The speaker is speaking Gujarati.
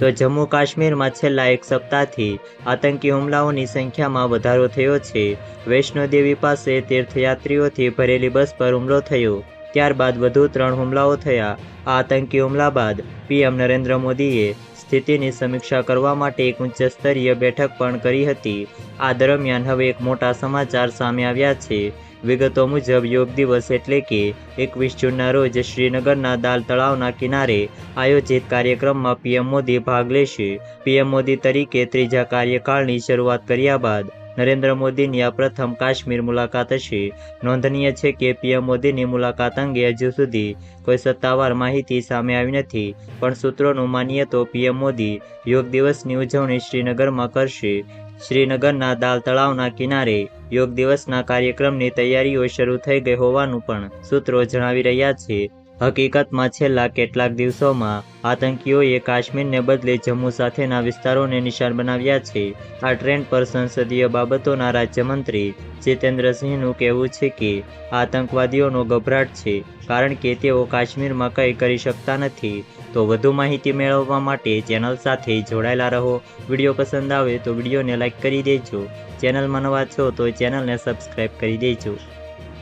તો જમ્મુ કાશ્મીરમાં છેલ્લા એક સપ્તાહથી આતંકી હુમલાઓની સંખ્યામાં વધારો થયો છે. વૈષ્ણોદેવી પાસે તીર્થયાત્રીઓથી ભરેલી બસ પર હુમલો થયો. ત્યારબાદ વધુ ત્રણ હુમલાઓ થયા. આ આતંકી હુમલા બાદ પીએમ નરેન્દ્ર મોદીએ સ્થિતિની સમીક્ષા કરવા માટે એક ઉચ્ચ સ્તરીય બેઠક પણ કરી હતી. આ દરમિયાન હવે એક મોટા સમાચાર સામે આવ્યા છે. વિગતો મુજબ, યોગ દિવસ એટલે કે એકવીસ જૂનના રોજ શ્રીનગરના દાલ તળાવના કિનારે આયોજિત કાર્યક્રમમાં પીએમ મોદી ભાગ લેશે. પીએમ મોદી તરીકે ત્રીજા કાર્યકાળની શરૂઆત કર્યા બાદ નરેન્દ્ર મોદીની આ પ્રથમ કાશ્મીર મુલાકાત હશે. નોંધનીય છે કે પીએમ મોદીની મુલાકાત અંગે હજુ સુધી કોઈ સત્તાવાર માહિતી સામે આવી નથી, પણ સૂત્રોનું માનીએ તો પીએમ મોદી યોગ દિવસની ઉજવણી શ્રીનગરમાં કરશે. શ્રીનગરના દાલ તળાવના કિનારે યોગ દિવસના કાર્યક્રમની તૈયારીઓ શરૂ થઈ ગઈ હોવાનું પણ સૂત્રો જણાવી રહ્યા છે. હકીકતમાં છેલ્લા કેટલાક દિવસોમાં આતંકીઓએ કાશ્મીરને બદલે જમ્મુ સાથેના વિસ્તારોને નિશાન બનાવ્યા છે. આ ટ્રેન્ડ પર સંસદીય બાબતોના રાજ્યમંત્રી જીતેન્દ્રસિંહનું કહેવું છે કે આતંકવાદીઓનો ગભરાટ છે, કારણ કે તેઓ કાશ્મીરમાં કંઈ કરી શકતા નથી. તો વધુ માહિતી મેળવવા માટે ચેનલ સાથે જોડાયેલા રહો. વીડિયો પસંદ આવે તો વિડીયોને લાઇક કરી દેજો. ચેનલમાં નવા છો તો ચેનલને સબસ્ક્રાઈબ કરી દેજો.